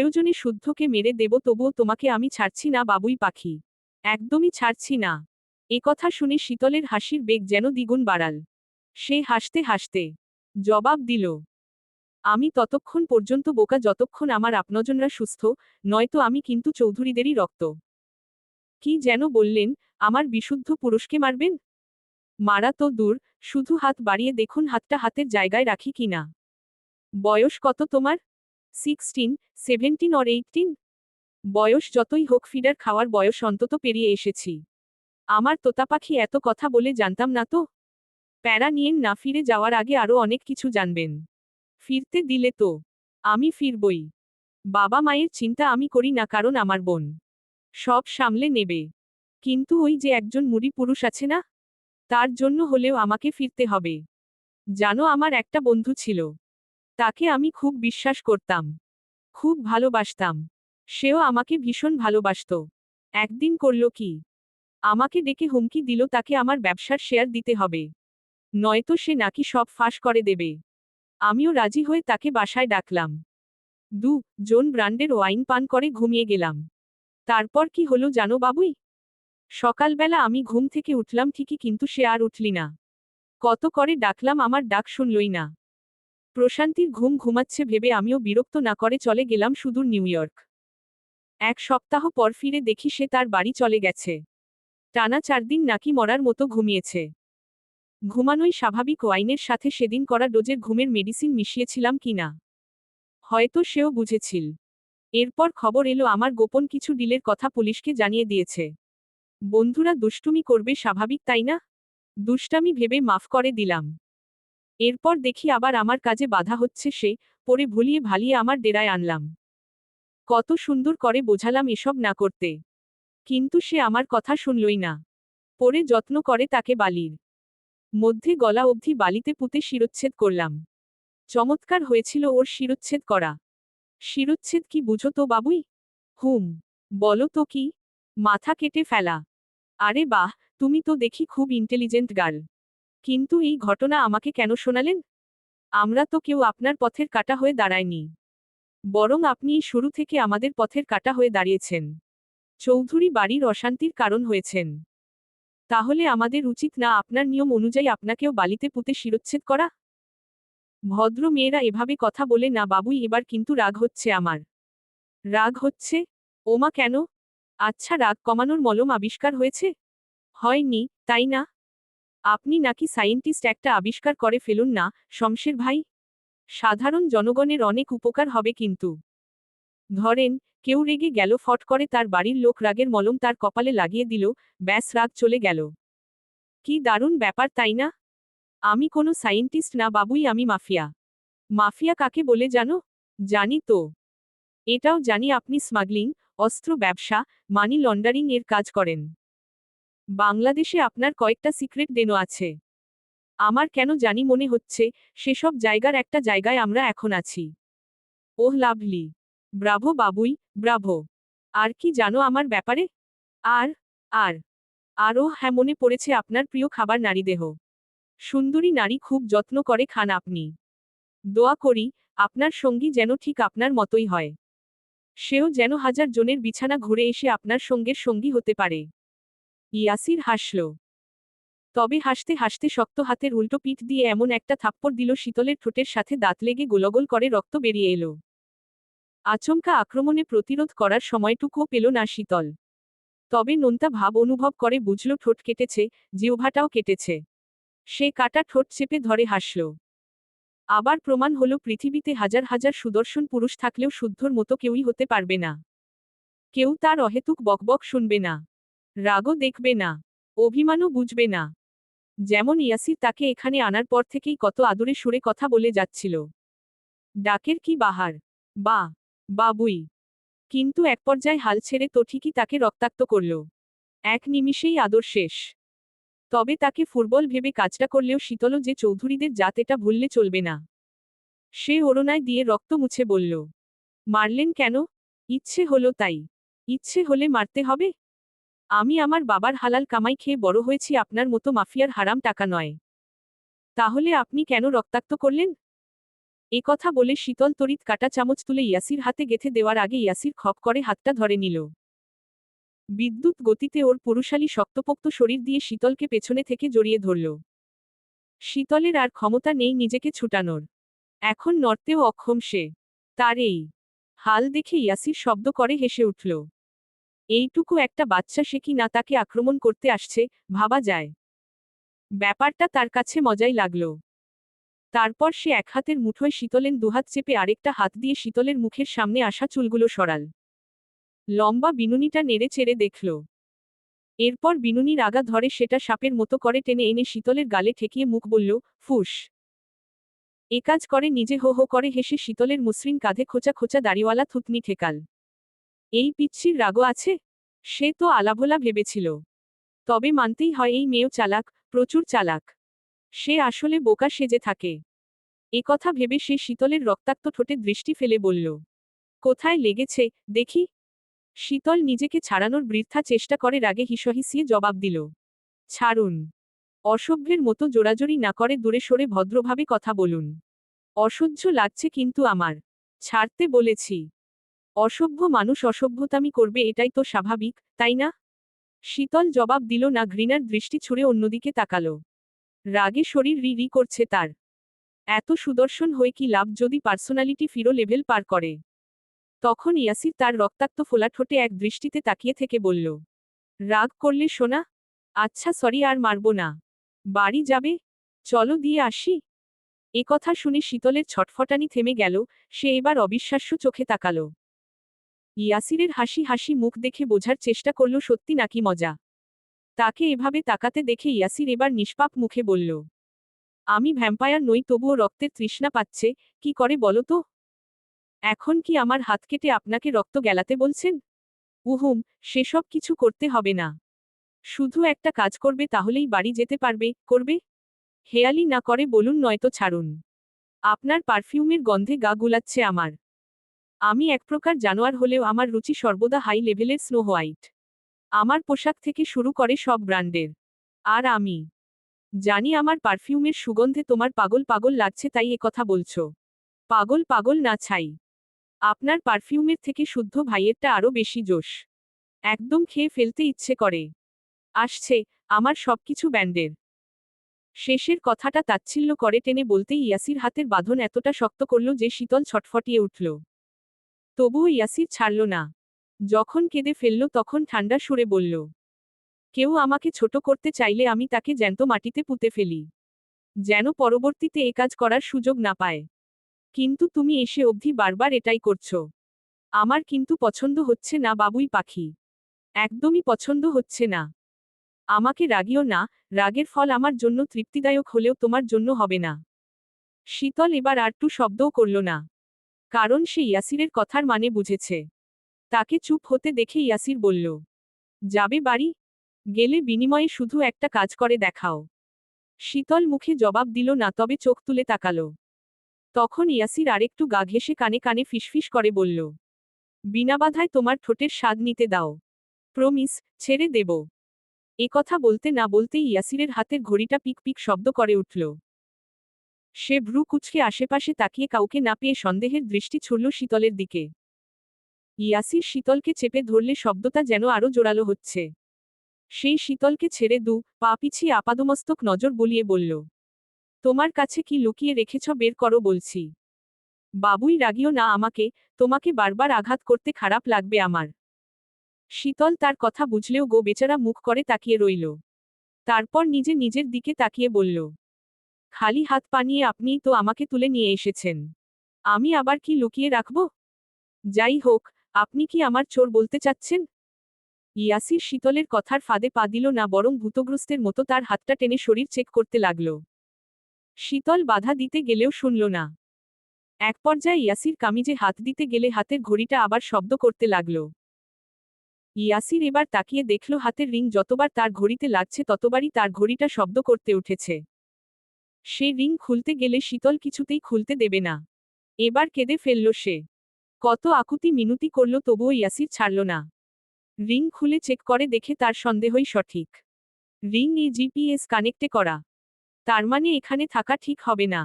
প্রয়োজনে শুদ্ধকে মেরে দেব, তবুও তোমাকে আমি ছাড়ছি না, বাবুই পাখি। একদমই ছাড়ছি না। এ কথা শুনে শীতলের হাসির বেগ যেন দ্বিগুণ বাড়াল। সে হাসতে হাসতে জবাব দিল, আমি ততক্ষণ পর্যন্ত বোকা, যতক্ষণ আমার আপনজনরা সুস্থ, নয়তো আমি কিন্তু চৌধুরীদেরই রক্ত। কি যেন বললেন, আমার বিশুদ্ধ পুরুষকে মারবেন? মারা তো দূর, শুধু হাত বাড়িয়ে দেখুন হাতটা হাতের জায়গায় রাখি কিনা। বয়স কত তোমার? সিক্সটিন, সেভেন্টিন অর এইটিন বয়স যতই হোক, ফিডার খাওয়ার বয়স অন্তত পেরিয়ে এসেছি। আমার তোতা পাখি এত কথা বলে জানতাম না তো? প্যারা নিয়েন না, ফিরে যাওয়ার আগে আরও অনেক কিছু জানবেন। ফিরতে দিলে তো। আমি ফিরবই। বাবা মায়ের চিন্তা আমি করি না, কারণ আমার বোন। সব সামলে নেবে। কিন্তু ওই যে একজন মুড়ি পুরুষ আছে না? তার জন্য হলেও আমাকে ফিরতে হবে। জানো, আমার একটা বন্ধু ছিল। তাকে আমি খুব বিশ্বাস করতাম। খুব ভালোবাসতাম। সেও আমাকে ভীষণ ভালোবাসত। একদিন করল কি? আমাকে ডেকে হুমকি দিল তাকে আমার ব্যবসার শেয়ার দিতে হবে। নয়তো সে নাকি সব ফাঁস করে দেবে। আমিও রাজি হয়ে তাকে বাসায় ডাকলাম। দু, জন ব্র্যান্ডের ওয়াইন পান করে ঘুমিয়ে গেলাম। তারপর কি হলো জানো বাবুই? সকালবেলা আমি ঘুম থেকে উঠলাম ঠিকই কিন্তু সে আর উঠলি না। কত করে ডাকলাম আমার ডাক শুনলই না। প্রশান্তির ঘুম ঘুমাচ্ছে ভেবে আমিও বিরক্ত না করে চলে গেলাম সুদূর নিউ ইয়র্ক। এক সপ্তাহ পর ফিরে দেখি সে তার বাড়ি চলে গেছে। টানা চার দিন নাকি মরার মতো ঘুমিয়েছে। ঘুমানোই স্বাভাবিক ওয়াইনের সাথে সেদিন করা ডোজের ঘুমের মেডিসিন মিশিয়েছিলাম কিনা হয়তো সেও বুঝেছিল। এরপর খবর এলো আমার গোপন কিছু ডিলের কথা পুলিশকে জানিয়ে দিয়েছে। বন্ধুরা দুষ্টুমি করবে স্বাভাবিক, তাই না? দুষ্টামি ভেবে মাফ করে দিলাম। এরপর দেখি আবার আমার কাজে বাধা হচ্ছে সে, পরে ভুলিয়ে ভালিয়ে আমার ডেরায় আনলাম। কত সুন্দর করে বোঝালাম এসব না করতে। কিন্তু সে আমার কথা শুনলই না। পরে যত্ন করে তাকে বালির মধ্যে গলা অবধি বালিতে পুঁতে শিরোচ্ছেদ করলাম। চমৎকার হয়েছিল ওর শিরোচ্ছেদ করা। শিরোচ্ছেদ কি বুঝো তো বাবুই? হুম, বলো তো কি? মাথা কেটে ফেলা। আরে বাহ, তুমি তো দেখি খুব ইন্টেলিজেন্ট গার্ল কিন্তু এই ঘটনা আমাকে কেন শোনালেন? আমরা তো কেউ আপনার পথের কাটা হয়ে দাঁড়ায়নি। বরং আপনি শুরু থেকে আমাদের পথের কাটা হয়ে দাঁড়িয়েছেন। চৌধুরী বাড়ির অশান্তির কারণ হয়েছেন। তাহলে আমাদের উচিত না আপনার নিয়ম অনুযায়ী আপনাকেও বালিতে পুঁতে শিরোচ্ছেদ করা? ভদ্র মেয়েরা এভাবে কথা বলে, না বাবুই, এবার কিন্তু রাগ হচ্ছে আমার। রাগ হচ্ছে? ওমা কেন? আচ্ছা রাগ কমানোর মলম আবিষ্কার হয়েছে? হয়নি, তাই না? আপনি নাকি সায়েন্টিস্ট একটা আবিষ্কার করে ফেলুন না, শমশের ভাই? সাধারণ জনগণের অনেক উপকার হবে কিন্তু। ধরেন, কেউ রেগে গেল, ফট করে তার বাড়ির লোক রাগের মলম তার কপালে লাগিয়ে দিল, ব্যাস রাগ চলে গেল। কি দারুণ ব্যাপার, তাই না? আমি কোনো সায়েন্টিস্ট না, বাবুই আমি মাফিয়া। মাফিয়া কাকে বলে জানো? জানি তো। এটাও জানি আপনি স্মাগলিং, অস্ত্র ব্যবসা, মানি লন্ডারিং এর কাজ করেন। বাংলাদেশে আপনার কয়েকটা সিক্রেট ডেনো আছে। আমার কেন জানি মনে হচ্ছে, সেসব জায়গার একটা জায়গায় আমরা এখন আছি। Oh, lovely. Bravo, Babui, bravo. আর কি জানো আমার ব্যাপারে? আর আর। আরও হ্যাঁ মনে পড়েছে আপনার প্রিয় খাবার নারীদেহ সুন্দরী নারী খুব যত্ন করে খান আপনি। দোয়া করি, আপনার সঙ্গী যেন ঠিক আপনার মতোই হয়। সেও যেন হাজার জনের বিছানা ঘুরে এসে আপনার সঙ্গের সঙ্গী হতে পারে। ইয়াসির হাসল। তবে হাসতে হাসতে শক্ত হাতের উল্টো পিঠ দিয়ে এমন একটা থাপ্পড় দিল শীতলের ঠোঁটের সাথে দাঁত লেগে গোলগোল করে রক্ত বেরিয়ে এলো। আচমকা আক্রমণে প্রতিরোধ করার সময়টুকুও পেল না শীতল। তবে নোনতা ভাব অনুভব করে বুঝল ঠোঁট কেটেছে, জিহ্বাটাও কেটেছে। সে কাটা ঠোঁট চেপে ধরে হাসল। আবার প্রমাণ হলো পৃথিবীতে হাজার হাজার সুদর্শন পুরুষ থাকলেও শুদ্ধর মতো কেউই হতে পারবে না। কেউ তার অহেতুক বকবক শুনবে না। রাগও দেখবে না, অভিমানও বুঝবে না। যেমন ইয়াসির তাকে এখানে আনার পর থেকেই কত আদরে সুরে কথা বলে যাচ্ছিল। ডাকের কি বাহার? বা, বাবুই। কিন্তু এক পর্যায়ে হাল ছেড়ে তো ঠিকই তাকে রক্তাক্ত করল। এক নিমিষেই আদর শেষ। তবে তাকে ফুটবল ভেবে কাজটা করলেও শীতল যে চৌধুরীদের জাত এটা ভুললে চলবে না। সে ওড়নায় দিয়ে রক্ত মুছে বলল, মারলেন কেন? ইচ্ছে হলো তাই। ইচ্ছে হলে মারতে হবে? আমি আমার বাবার হালাল কামাই খেয়ে বড় হয়েছি, আপনার মতো মাফিয়ার হারাম টাকা নয়। তাহলে আপনি কেন রক্তাক্ত করলেন? এ কথা বলে শীতল তড়িৎ কাটা চামচ তুলে ইয়াসির হাতে গেথে দেওয়ার আগে ইয়াসির খপ করে হাতটা ধরে নিল। বিদ্যুৎ গতিতে ওর পুরুষালী শক্তপোক্ত শরীর দিয়ে শীতলকে পেছনে থেকে জড়িয়ে ধরল। শীতলের আর ক্ষমতা নেই নিজেকে ছুটানোর। এখন নর্তেও অক্ষম সে। তার এই হাল দেখে ইয়াসির শব্দ করে হেসে উঠল। এইটুকু একটা বাচ্চা সে কি না তাকে আক্রমণ করতে আসছে, ভাবা যায়। ব্যাপারটা তার কাছে মজাই লাগল। তারপর সে এক হাতের মুঠোয় শীতলের দুহাত চেপে আরেকটা হাত দিয়ে শীতলের মুখের সামনে আসা চুলগুলো সরাল। লম্বা বিনুনিটা নেড়ে চেড়ে দেখল। এরপর বিনুনির আগা ধরে সেটা সাপের মতো করে টেনে এনে শীতলের গালে ঠেকিয়ে মুখ বলল, ফুস। এ কাজ করে নিজে হো হো করে হেসে শীতলের মসৃণ কাঁধে খোঁচা খোঁচা দাড়িওয়ালা থুতনি ঠেকাল। এই পিচ্ছির রাগও আছে? সে তো আলাভোলা ভেবেছিল। তবে মানতেই হয় এই মেয়েও চালাক, প্রচুর চালাক। সে আসলে বোকা সেজে থাকে। এ কথা ভেবে সে শীতলের রক্তাক্ত ঠোঁটে দৃষ্টি ফেলে বলল, কোথায় লেগেছে, দেখি? শীতল নিজেকে ছাড়ানোর বৃদ্ধা চেষ্টা করে রাগে হিসহিসিয়ে জবাব দিল, ছাড়ুন। অসভ্যের মতো জোরাজোরি না করে দূরে সরে ভদ্রভাবে কথা বলুন। অসহ্য লাগছে কিন্তু আমার। ছাড়তে বলেছি। অসভ্য মানুষ অসভ্যতামি করবে, এটাই তো স্বাভাবিক, তাই না? শীতল জবাব দিল না, ঘৃণার দৃষ্টি ছুড়ে অন্যদিকে তাকাল। রাগে শরীর রি রি করছে তার। এত সুদর্শন হয়ে কি লাভ যদি পার্সোনালিটি ফিরো লেভেল পার করে? তখন ইয়াসির তার রক্তাক্ত ফোলা ঠোঁটে এক দৃষ্টিতে তাকিয়ে থেকে বলল, রাগ করলে শোনা আচ্ছা সরি, আর মারব না। বাড়ি যাবে? চলো, দিয়ে আসি? এ কথা শুনে শীতলের ছটফটানি থেমে গেল, সে এবার অবিশ্বাস্য চোখে তাকালো। ইয়াসিরের হাসি হাসি মুখ দেখে বোঝার চেষ্টা করল, সত্যি নাকি মজা? তাকে এভাবে তাকাতে দেখে ইয়াসির এবার নিষ্পাপ মুখে বলল, আমি ভ্যাম্পায়ার নই, তবুও রক্তের তৃষ্ণা পাচ্ছে, কি করে বলো তো? এখন কি আমার হাত কেটে আপনাকে রক্ত গেলাতে বলছেন? উহুম, সেসব কিছু করতে হবে না। শুধু একটা কাজ করবে, তাহলেই বাড়ি যেতে পারবে, করবে? হেয়ালি না করে বলুন, নয়তো ছাড়ুন। আপনার পারফিউমের গন্ধে গা গুলাচ্ছে আমার। আমি এক প্রকার জানোয়ার হলেও আমার রুচি সর্বদা হাই লেভেলের স্নো হোয়াইট আমার পোশাক থেকে শুরু করে সব ব্র্যান্ডের। আর আমি জানি আমার পারফিউমের সুগন্ধে তোমার পাগল পাগল লাগছে তাই কথা বলছো। পাগল পাগল না ছাই। আপনার পারফিউমের থেকে শুদ্ধ ভাইয়েরটা আরও বেশি জোশ। একদম খেয়ে ফেলতে ইচ্ছে করে। আসছে, আমার সবকিছু ব্যান্ডের। শেষের কথাটা তাচ্ছিল্য করে টেনে বলতেই ইয়াসির হাতের বাঁধন এতটা শক্ত করল যে শীতল ছটফটিয়ে উঠল। তবুও ইয়াসির ছাড়ল না। যখন কেঁদে ফেলল, তখন ঠান্ডা সুরে বলল, কেউ আমাকে ছোট করতে চাইলে আমি তাকে জ্যান্ত মাটিতে পুঁতে ফেলি, যেন পরবর্তীতে এ কাজ করার সুযোগ না পায়। কিন্তু তুমি এসে অবধি বারবার এটাই করছ। আমার কিন্তু পছন্দ হচ্ছে না বাবুই পাখি। একদমই পছন্দ হচ্ছে না। আমাকে রাগিও না, রাগের ফল আমার জন্য তৃপ্তিদায়ক হলেও তোমার জন্য হবে না। শীতল এবার আর টু শব্দও করল না। কারণ সে ইয়াসিরের কথার মানে বুঝেছে। তাকে চুপ হতে দেখে ইয়াসির বলল, যাবে বাড়ি? গেলে বিনিময়ে শুধু একটা কাজ করে দেখাও। শীতল মুখে জবাব দিল না, তবে চোখ তুলে তাকাল। তখন ইয়াসির আরেকটু গা ঘেসে কানে কানে ফিসফিস করে বলল, বিনা বাধায় তোমার ঠোঁটের স্বাদ নিতে দাও। প্রমিস, ছেড়ে দেব। এ কথা বলতে না বলতেই ইয়াসিরের হাতের ঘড়িটা পিক পিক শব্দ করে উঠল। সে ভ্রু কুচকে আশেপাশে তাকিয়ে কাউকে না পেয়ে সন্দেহের দৃষ্টি ছুড়ল শীতলের দিকে। ইয়াসির শীতলকে চেপে ধরলে শব্দটা যেন আরও জোরালো হচ্ছে। সেই শীতলকে ছেড়ে দু, পা পিছিয়ে আপাদমস্তক নজর বলিয়ে বলল, তোমার কাছে কি লুকিয়ে রেখেছ বের করো বলছি। বাবুই রাগিও না আমাকে, তোমাকে বারবার আঘাত করতে খারাপ লাগবে আমার শীতল তার কথা বুঝলেও গো বেচারা মুখ করে তাকিয়ে রইল। তারপর নিজে নিজের দিকে তাকিয়ে বলল খালি হাত পানিয়ে আপনিই তো আমাকে তুলে নিয়ে এসেছেন। আমি আবার কি লুকিয়ে রাখব? যাই হোক, আপনি কি আমার চোর বলতে চাচ্ছেন? ইয়াসির শীতলের কথার ফাঁদে পা দিল না, বরং ভূতগ্রস্তের মতো তার হাতটা টেনে শরীর চেক করতে লাগল। শীতল বাধা দিতে গেলেও শুনল না। এক পর্যায়ে ইয়াসির কামিজে হাত দিতে গেলে হাতের ঘড়িটা আবার শব্দ করতে লাগল। ইয়াসির এবার তাকিয়ে দেখল হাতের রিং যতবার তার ঘড়িতে লাগছে ততবারই তার ঘড়িটা শব্দ করতে উঠেছে। সে রিং খুলতে গেলে শীতল কিছুতেই খুলতে দেবে না। এবার কেঁদে ফেলল সে। কত আকুতি মিনুতি করল তবুও ইয়াসির ছাড়ল না। রিং খুলে চেক করে দেখে তার সন্দেহই সঠিক। রিং এ জিপিএস কানেক্টে করা। তার মানে এখানে থাকা ঠিক হবে না।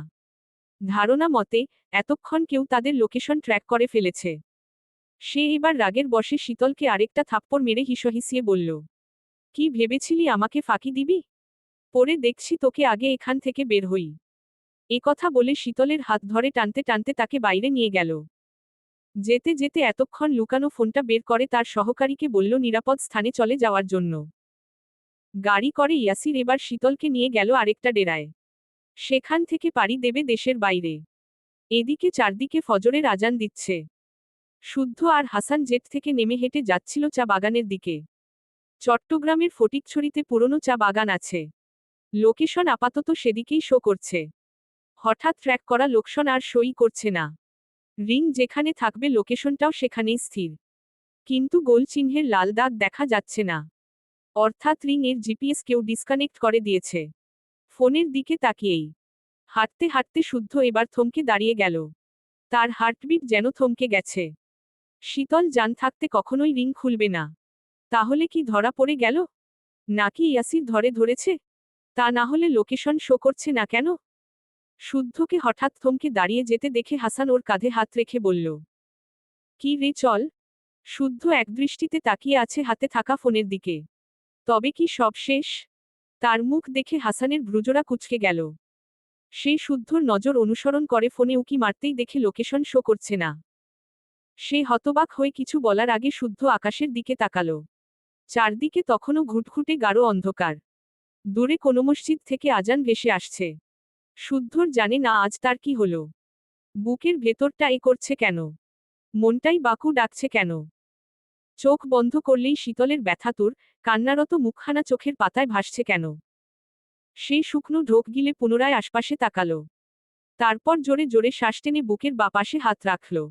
ধারণা মতে, এতক্ষণ কেউ তাদের লোকেশন ট্র্যাক করে ফেলেছে। সে এবার রাগের বসে শীতলকে আরেকটা থাপ্পড় মেরে হিসহিসিয়ে বলল, কি ভেবেছিলি আমাকে ফাঁকি দিবি? পরে দেখছি তোকে আগে এখান থেকে বের হই। কথা বলে শীতলের হাত ধরে টানতে টানতে তাকে বাইরে নিয়ে গেল। যেতে যেতে এতক্ষণ লুকানো ফোনটা বের করে তার সহকারীকে বলল, নিরাপদ স্থানে চলে যাওয়ার জন্য। গাড়ি করে ইয়াসির এবার শীতলকে নিয়ে গেল আরেকটা ডেরায়। সেখান থেকে পাড়ি দেবে দেশের বাইরে। এদিকে চারদিকে ফজরের আজান দিচ্ছে। শুদ্ধ আর হাসান জেট থেকে নেমে হেঁটে যাচ্ছিল চা বাগানের দিকে। চট্টগ্রামের ফটিকছড়িতে পুরনো চা বাগান আছে। লোকেশন আপাতত সেদিকেই শো করছে। হঠাৎ ট্র্যাক করা লোকশন আর সই করছে না। রিং যেখানে থাকবে লোকেশনটাও সেখানেই স্থির। কিন্তু গোল চিহ্নের লাল দাগ দেখা যাচ্ছে না। অর্থাৎ রিং এর জিপিএস কেউ ডিসকানেক্ট করে দিয়েছে। ফোনের দিকে তাকিয়েই। হাঁটতে হাঁটতে শুদ্ধ এবার থমকে দাঁড়িয়ে গেল। তার হার্টবিট যেন থমকে গেছে। শীতল যান থাকতে কখনোই রিং খুলবে না। তাহলে কি ধরা পড়ে গেল? নাকি ইয়াসির ধরে ধরেছে? তা না হলে লোকেশন শো করছে না কেন? শুদ্ধকে হঠাৎ থমকে দাঁড়িয়ে যেতে দেখে হাসান ওর কাঁধে হাত রেখে বলল, কি রে চল? শুদ্ধ একদৃষ্টিতে তাকিয়ে আছে হাতে থাকা ফোনের দিকে। তবে কি সব শেষ? তার মুখ দেখে হাসানের ভ্রুজোড়া কুচকে গেল। সে শুদ্ধর নজর অনুসরণ করে ফোনে উকি মারতেই দেখে লোকেশন শো করছে না। সে হতবাক হয়ে কিছু বলার আগে শুদ্ধ আকাশের দিকে তাকালো। চারদিকে তখনও ঘুটঘুটে গাঢ় অন্ধকার। দূরে কোনো মসজিদ থেকে আজান ভেসে আসছে। শুদ্ধর জানে না আজ তার কি হলো। বুকের ভেতরটা এ করছে কেন? মনটাই বাকু ডাকছে কেন? চোখ বন্ধ করলেই শীতলের ব্যথাতুর কান্নারত মুখখানা চোখের পাতায় ভাসছে কেন? সেই শুকনো ঢোক গিলে পুনরায় আশপাশে তাকাল। তারপর জোরে জোরে শ্বাস টেনে বুকের বাপাশে হাত রাখল।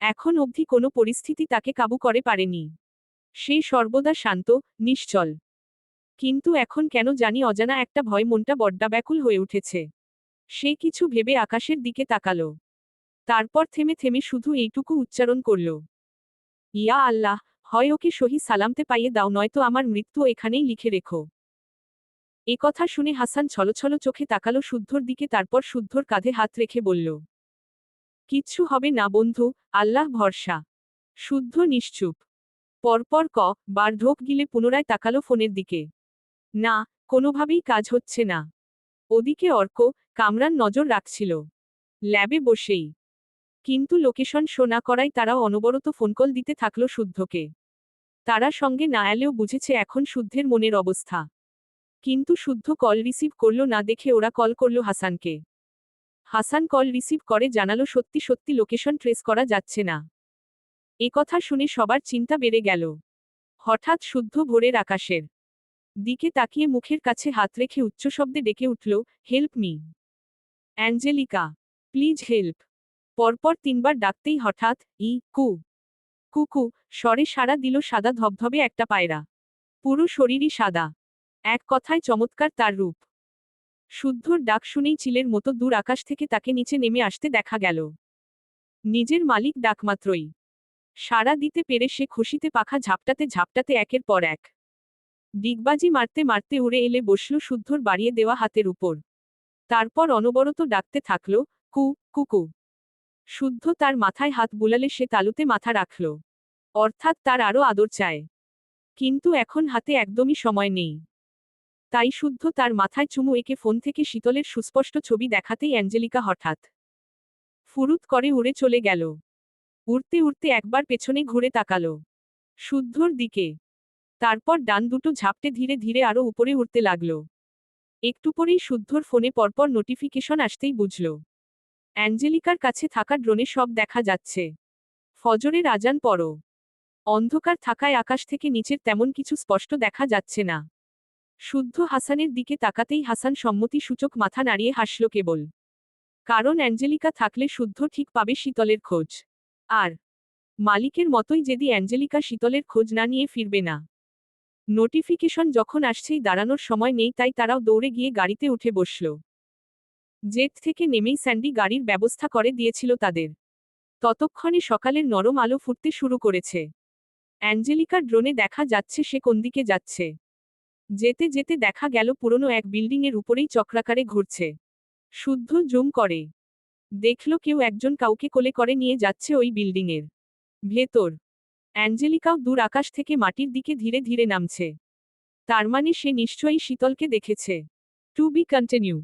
এখন অবধি কোনো পরিস্থিতি তাকে কাবু করে পারেনি। সে সর্বদা শান্ত, নিশ্চল। কিন্তু এখন কেন জানি অজানা একটা ভয় মনটা বড্ডা ব্যাকুল হয়ে উঠেছে। সে কিছু ভেবে আকাশের দিকে তাকালো। তারপর থেমে থেমে শুধু এইটুকু উচ্চারণ করল। ইয়া আল্লাহ, হয় ওকে সহি সালামতে পাইয়ে দাও, নয়তো আমার মৃত্যু এখানেই লিখে রেখো। এ কথা শুনে হাসান ছলছল চোখে তাকালো, শুদ্ধর দিকে তারপর শুদ্ধর কাঁধে হাত রেখে বলল, কিচ্ছু হবে না বন্ধু, আল্লাহ ভরসা। শুদ্ধ নিশ্চুপ। পরপর ক, বার ঢোক গিলে পুনরায় তাকালো ফোনের দিকে। না, কোনোভাবেই কাজ হচ্ছে না। ওদিকে অর্ক কামরান নজর রাখছিল। ল্যাবে বসেই। কিন্তু লোকেশন শো না করায় তারা অনবরত ফোনকল দিতে থাকল শুদ্ধকে। তারা সঙ্গে না এলেও বুঝেছে এখন শুদ্ধের মনের অবস্থা। কিন্তু শুদ্ধ কল রিসিভ করল না দেখে ওরা কল করল হাসানকে। হাসান কল রিসিভ করে জানালো সত্যি সত্যি লোকেশন ট্রেস করা যাচ্ছে না। এ কথা শুনে সবার চিন্তা বেড়ে গেল। হঠাৎ শুদ্ধ ভোরের আকাশের দিকে তাকিয়ে মুখের কাছে হাত রেখে উচ্চ শব্দে ডেকে উঠল, help me. Angelica, please help. পরপর তিনবার ডাকতেই হঠাৎ, ই, কু। কুকু, স্বরে সাড়া দিল সাদা ধবধবে একটা পায়রা। পুরো শরীরই সাদা। এক কথায় চমৎকার তার রূপ। শুদ্ধর ডাক শুনেই চিলের মতো দূর আকাশ থেকে তাকে নিচে নেমে আসতে দেখা গেল। নিজের মালিক ডাকমাত্রই। সাড়া দিতে পেরে সে খুশিতে পাখা ঝাপটাতে ঝাপটাতে একের পর এক। ডিগবাজি মারতে মারতে উড়ে এলে বসল শুদ্ধর বাড়িয়ে দেওয়া হাতের উপর। তারপর অনবরত ডাকতে থাকল, কু, কুকু। শুদ্ধ তার মাথায় হাত বুলালে সে তালুতে মাথা রাখল। অর্থাৎ তার আরও আদর চায়। কিন্তু এখন হাতে একদমই সময় নেই। তাই শুদ্ধ তার মাথায় চুমু একে ফোন থেকে শীতলের সুস্পষ্ট ছবি দেখাতেই অ্যাঞ্জেলিকা হঠাৎ ফুরুত করে উড়ে চলে গেল। উড়তে উড়তে একবার পেছনে ঘুরে তাকাল। শুদ্ধর দিকে তারপর ডান দুটো ঝাপটে ধীরে ধীরে আরও উপরে উঠতে লাগল। একটু পরেই শুদ্ধর ফোনে পরপর নোটিফিকেশন আসতেই বুঝল। অ্যাঞ্জেলিকার কাছে থাকা ড্রোনে সব দেখা যাচ্ছে। ফজরের আজান পরও। অন্ধকার থাকায় আকাশ থেকে নিচের তেমন কিছু স্পষ্ট দেখা যাচ্ছে না। শুদ্ধ হাসানের দিকে তাকাতেই হাসান সম্মতি সূচক মাথা নাড়িয়ে হাসল কেবল। কারণ অ্যাঞ্জেলিকা থাকলে শুদ্ধ ঠিক পাবে শীতলের খোঁজ। আর মালিকের মতোই যদি অ্যাঞ্জেলিকা শীতলের খোঁজ না নিয়ে ফিরবে না। নোটিফিকেশন যখন আসছেই দাঁড়ানোর সময় নেই তাই তারাও দৌড়ে গিয়ে গাড়িতে উঠে বসল। জেট থেকে নেমেই স্যান্ডি গাড়ির ব্যবস্থা করে দিয়েছিল তাদের। ততক্ষণে সকালের নরম আলো ফুটতে শুরু করেছে। অ্যাঞ্জেলিকার ড্রোনে দেখা যাচ্ছে সে কোন দিকে যাচ্ছে। যেতে যেতে দেখা গেল পুরনো এক বিল্ডিংয়ের উপরেই চক্রাকারে ঘুরছে। শুদ্ধ জুম করে। দেখল কেউ একজন কাউকে কোলে করে নিয়ে যাচ্ছে ওই বিল্ডিংয়ের। ভেতর। অ্যাঞ্জেলিকাও দূর আকাশ থেকে মাটির দিকে ধীরে ধীরে নামছে। তার মানে সে নিশ্চয়ই শীতলকে দেখেছে। To be continue.